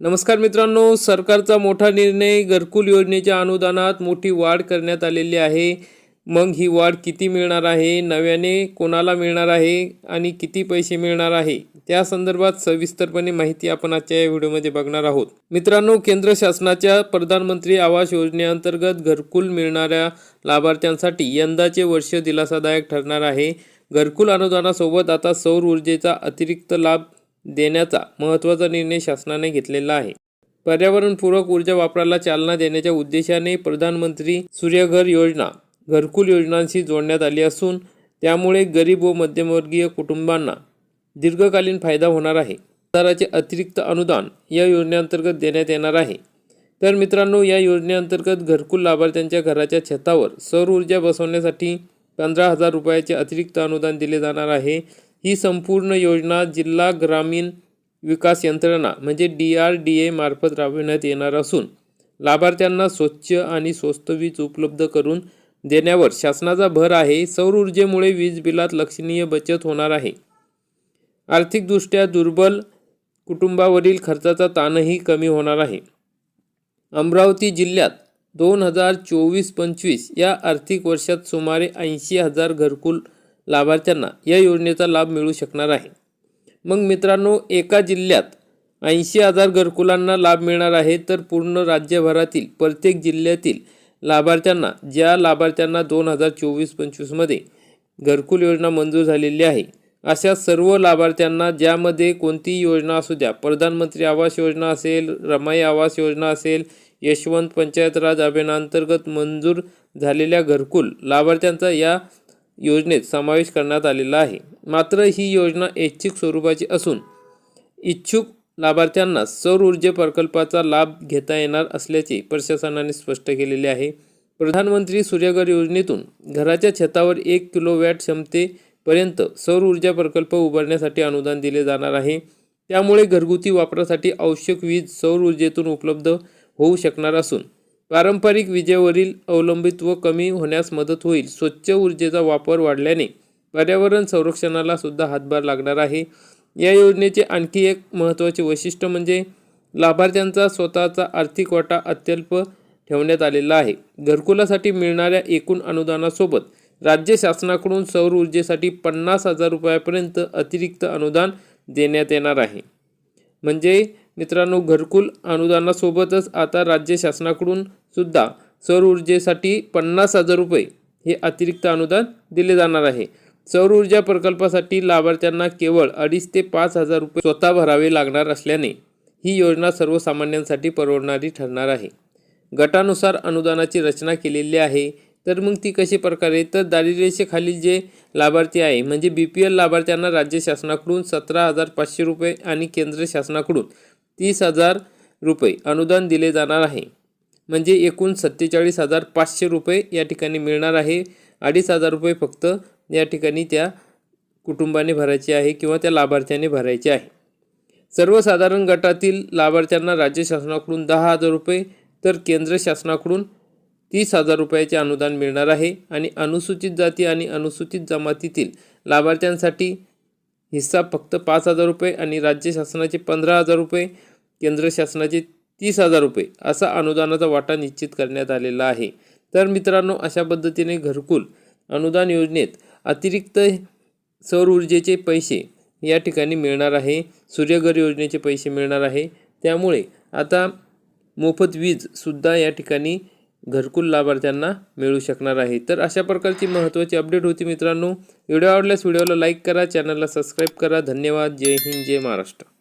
नमस्कार मित्रांनो सरकारचा मोठा निर्णय घरकुल योजनेच्या अनुदानात मोठी वाढ करण्यात आलेली आहे. मग ही वाढ किती मिळणार आहे? नव्याने कोणाला मिळणार आहे आणि किती पैसे मिळणार आहे? त्या संदर्भात सविस्तरपणे माहिती आपण आजच्या या व्हिडिओमध्ये बघणार आहोत. मित्रांनो केंद्र शासनाच्या प्रधानमंत्री आवास योजनेअंतर्गत घरकुल मिळणाऱ्या लाभार्थ्यांसाठी यंदाचे वर्ष दिलासादायक ठरणार आहे. घरकुल अनुदानासोबत आता सौर ऊर्जेचा अतिरिक्त लाभ देण्याचा महत्त्वाचा निर्णय शासनाने घेतलेला आहे. पर्यावरणपूरक ऊर्जा वापराला चालना देण्याच्या उद्देशाने प्रधानमंत्री सूर्यघर योजना घरकुल योजनांशी जोडण्यात आली असून त्यामुळे गरीब व मध्यमवर्गीय कुटुंबांना दीर्घकालीन फायदा होणार आहे. सरकाराचे अतिरिक्त अनुदान या योजनेअंतर्गत देण्यात येणार आहे. तर मित्रांनो या योजनेअंतर्गत घरकुल लाभार्थ्यांच्या घराच्या छतावर सौर ऊर्जा बसवण्यासाठी पंधरा हजार रुपयाचे अतिरिक्त अनुदान दिले जाणार आहे. ही संपूर्ण योजना जिल्हा ग्रामीण विकास यंत्रणा म्हणजे डी आर डी ए मार्फत राबविण्यात येणार असून लाभार्थ्यांना स्वच्छ आणि स्वस्त वीज उपलब्ध करून देण्यावर शासनाचा भर आहे. सौर ऊर्जेमुळे वीज बिलात लक्षणीय बचत होणार आहे. आर्थिकदृष्ट्या दुर्बल कुटुंबावरील खर्चाचा ताणही कमी होणार आहे. अमरावती जिल्ह्यात दोन हजार चोवीस पंचवीस या आर्थिक वर्षात सुमारे ऐंशी हजार घरकुल लाभार्थ्यांना या योजनेचा लाभ मिळू शकणार आहे. मग मित्रांनो एका जिल्ह्यात ऐंशी हजार घरकुलांना लाभ मिळणार आहे तर पूर्ण राज्यभरातील प्रत्येक जिल्ह्यातील लाभार्थ्यांना ज्या लाभार्थ्यांना दोन हजार चोवीस पंचवीसमध्ये घरकुल योजना मंजूर झालेली आहे अशा सर्व लाभार्थ्यांना ज्यामध्ये कोणतीही योजना असू द्या प्रधानमंत्री आवास योजना असेल रमाई आवास योजना असेल यशवंत पंचायत राज अभियानांतर्गत मंजूर झालेल्या घरकुल लाभार्थ्यांचा या योजनेत समावेश करण्यात आलेला आहे. मात्र ही योजना ऐच्छिक स्वरूपाची असून इच्छुक लाभार्थ्यांना सौर ऊर्जे प्रकल्पाचा लाभ घेता येणार असल्याचे प्रशासनाने स्पष्ट केलेले आहे. प्रधानमंत्री सूर्यघर योजनेतून घराच्या छतावर एक किलोवॅट क्षमतेपर्यंत सौर ऊर्जा प्रकल्प उभारण्यासाठी अनुदान दिले जाणार आहे. त्यामुळे घरगुती वापरासाठी आवश्यक वीज सौर ऊर्जेतून उपलब्ध होऊ शकणार असून पारंपरिक विजेवरील अवलंबित्व कमी होण्यास मदत होईल. स्वच्छ ऊर्जेचा वापर वाढल्याने पर्यावरण संरक्षणाला सुद्धा हातभार लागणार आहे. या योजनेचे आणखी एक महत्त्वाचे वैशिष्ट्य म्हणजे लाभार्थ्यांचा स्वतःचा आर्थिक वाटा अत्यल्प ठेवण्यात आलेला आहे. घरकुलासाठी मिळणाऱ्या एकूण अनुदानासोबत राज्य शासनाकडून सौर ऊर्जेसाठी पन्नास हजार रुपयापर्यंत अतिरिक्त अनुदान देण्यात येणार आहे. म्हणजे मित्रांनो घरकुल अनुदानासोबतच आता राज्य शासनाकडून सुद्धा सौर ऊर्जेसाठी पन्नास हजार रुपये हे अतिरिक्त अनुदान दिले जाणार आहे. सौर ऊर्जा प्रकल्पासाठी लाभार्थ्यांना केवळ अडीच ते पाच हजार रुपये स्वतः भरावे लागणार असल्याने ही योजना सर्वसामान्यांसाठी परवडणारी ठरणार आहे. गटानुसार अनुदानाची रचना केलेली आहे तर मग ती कशी प्रकारे? तर दारिद्र्यरेषेखालील जे लाभार्थी आहे म्हणजे बी पी एल लाभार्थ्यांना राज्य शासनाकडून सतरा हजार पाचशे रुपये आणि केंद्र शासनाकडून तीस हजार रुपये अनुदान दिले जाणार आहे. म्हणजे एकूण सत्तेचाळीस हजार पाचशे रुपये या ठिकाणी मिळणार आहे. अडीच हजार रुपये फक्त या ठिकाणी त्या कुटुंबाने भरायचे आहे किंवा त्या लाभार्थ्याने भरायचे आहे. सर्वसाधारण गटातील लाभार्थ्यांना राज्य शासनाकडून दहा हजार रुपये तर केंद्र शासनाकडून तीस हजार रुपयाचे अनुदान मिळणार आहे. आणि अनुसूचित जाती आणि अनुसूचित जमातीतील लाभार्थ्यांसाठी हिस्सा फक्त पाच हजार रुपये आणि राज्य शासनाचे पंधरा हजार रुपये केंद्र शासनाचे तीस हजार रुपये असा अनुदानाचा वाटा निश्चित करण्यात आलेला आहे. तर मित्रांनो अशा पद्धतीने घरकुल अनुदान योजनेत अतिरिक्त सौर ऊर्जेचे पैसे या ठिकाणी मिळणार आहे सूर्यघर योजनेचे पैसे मिळणार आहे. त्यामुळे आता मोफत वीजसुद्धा या ठिकाणी घरकुल लाभार्थ्यांना मिळू शकणार आहे. तर अशा प्रकारची महत्त्वाची अपडेट होती मित्रांनो. व्हिडिओ आवडल्यास व्हिडिओला लाईक करा चॅनलला सबस्क्राईब करा. धन्यवाद. जय हिंद जय महाराष्ट्र.